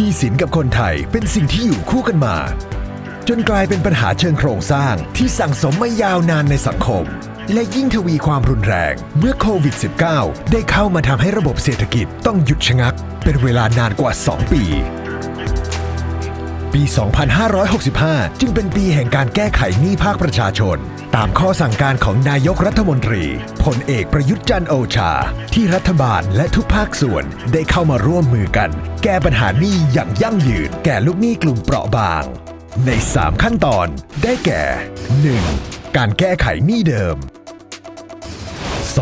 หนี้สินกับคนไทยเป็นสิ่งที่อยู่คู่กันมา จนกลายเป็นปัญหาเชิงโครงสร้างที่สั่งสมมายาวนานในสังคม และยิ่งทวีความรุนแรงเมื่อโควิด -19 ได้เข้ามาทำให้ระบบเศรษฐกิจต้องหยุดชะงัก เป็นเวลานานกว่า 2 ปี ปี 2565 จึงเป็นปีแห่งการแก้ไขหนี้ภาคประชาชน ตามข้อสั่งการของนายกรัฐมนตรีพลเอกประยุทธ์จันทร์โอชา ที่รัฐบาลและทุกภาคส่วนได้เข้ามาร่วมมือกัน แก้ปัญหาหนี้อย่างยั่งยืน แก่ลูกหนี้กลุ่มเปราะบาง ใน 3 ขั้นตอนได้แก่ 1. การแก้ไขหนี้เดิม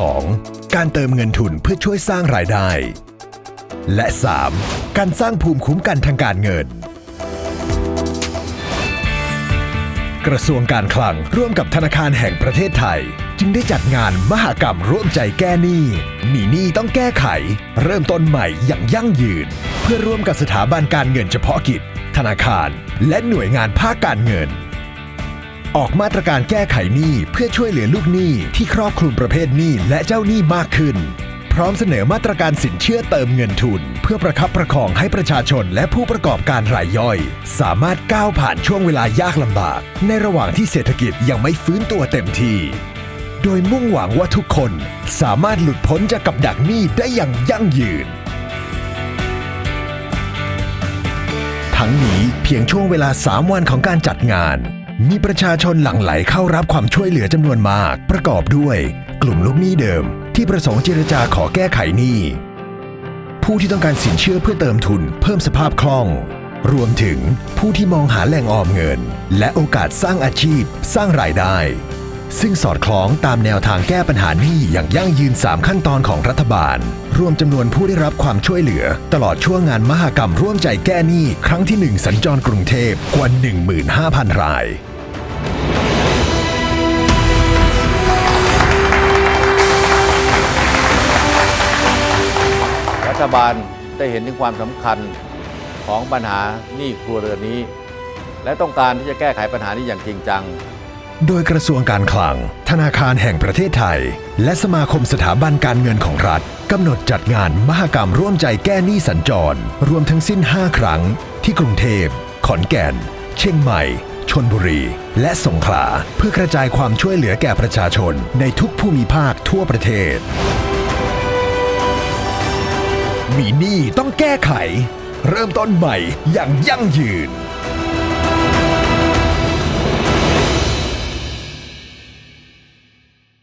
2. การเติมเงินทุนเพื่อช่วยสร้างรายได้ และ 3. การสร้างภูมิคุ้มกันทางการเงิน กระทรวงการคลังร่วมกับธนาคารแห่งประเทศไทย จึงได้จัดงานมหกรรมร่วมใจแก้หนี้มีหนี้ต้องแก้ไข เริ่มต้นใหม่อย่างยั่งยืน เพื่อร่วมกับสถาบันการเงินเฉพาะกิจ ธนาคาร และหน่วยงานภาคการเงิน ออกมาตรการแก้ไขหนี้เพื่อช่วยเหลือลูกหนี้ที่ครอบคลุมประเภทหนี้และเจ้าหนี้มากขึ้น ร้อมเสนอมาตรการสินเชื่อเติมเงินทุน เพื่อประคับประคองให้ประชาชนและผู้ประกอบการรายย่อย สามารถก้าวผ่านช่วงเวลายากลำบาก ในระหว่างที่เศรษฐกิจยังไม่ฟื้นตัวเต็มที่ โดยมุ่งหวังว่าทุกคนสามารถหลุดพ้นจากกับดักหนี้ได้อย่างยั่งยืน ทั้งนี้เพียงช่วงเวลา 3 วันของการจัดงาน มีประชาชนหลั่งไหลเข้ารับความช่วยเหลือจำนวนมาก ประกอบด้วย กลุ่มลูกหนี้เดิม ที่ประสงค์เจรจาขอแก้ไขหนี้ ผู้ที่ต้องการสินเชื่อเพื่อเติมทุน เพิ่มสภาพคล่อง รวมถึงผู้ที่มองหาแหล่งออมเงิน และโอกาสสร้างอาชีพ สร้างรายได้ ซึ่งสอดคล้องตามแนวทางแก้ปัญหาหนี้อย่างยั่งยืน 3 ขั้นตอนของรัฐบาล รวมจำนวนผู้ได้รับความช่วยเหลือ ตลอดช่วงงานมหกรรมร่วมใจแก้หนี้ครั้งที่ 1 สัญจรกรุงเทพกว่า15,000 ราย บาลได้เห็นถึงความสำคัญของปัญหาหนี้ครัวเรือนนี้ และต้องการที่จะแก้ไขปัญหานี้อย่างจริงจัง โดยกระทรวงการคลัง ธนาคารแห่งประเทศไทย และสมาคมสถาบันการเงินของรัฐกำหนดจัดงานมหกรรมร่วมใจแก้หนี้สัญจร รวมทั้งสิ้น 5 ครั้ง ที่กรุงเทพ ขอนแก่น เชียงใหม่ชนบุรี และสงขลาเพื่อกระจายความช่วยเหลือแก่ประชาชนในทุกภูมิภาคทั่วประเทศ มีหนี้ต้องแก้ไข เริ่มต้นใหม่อย่างยั่งยืน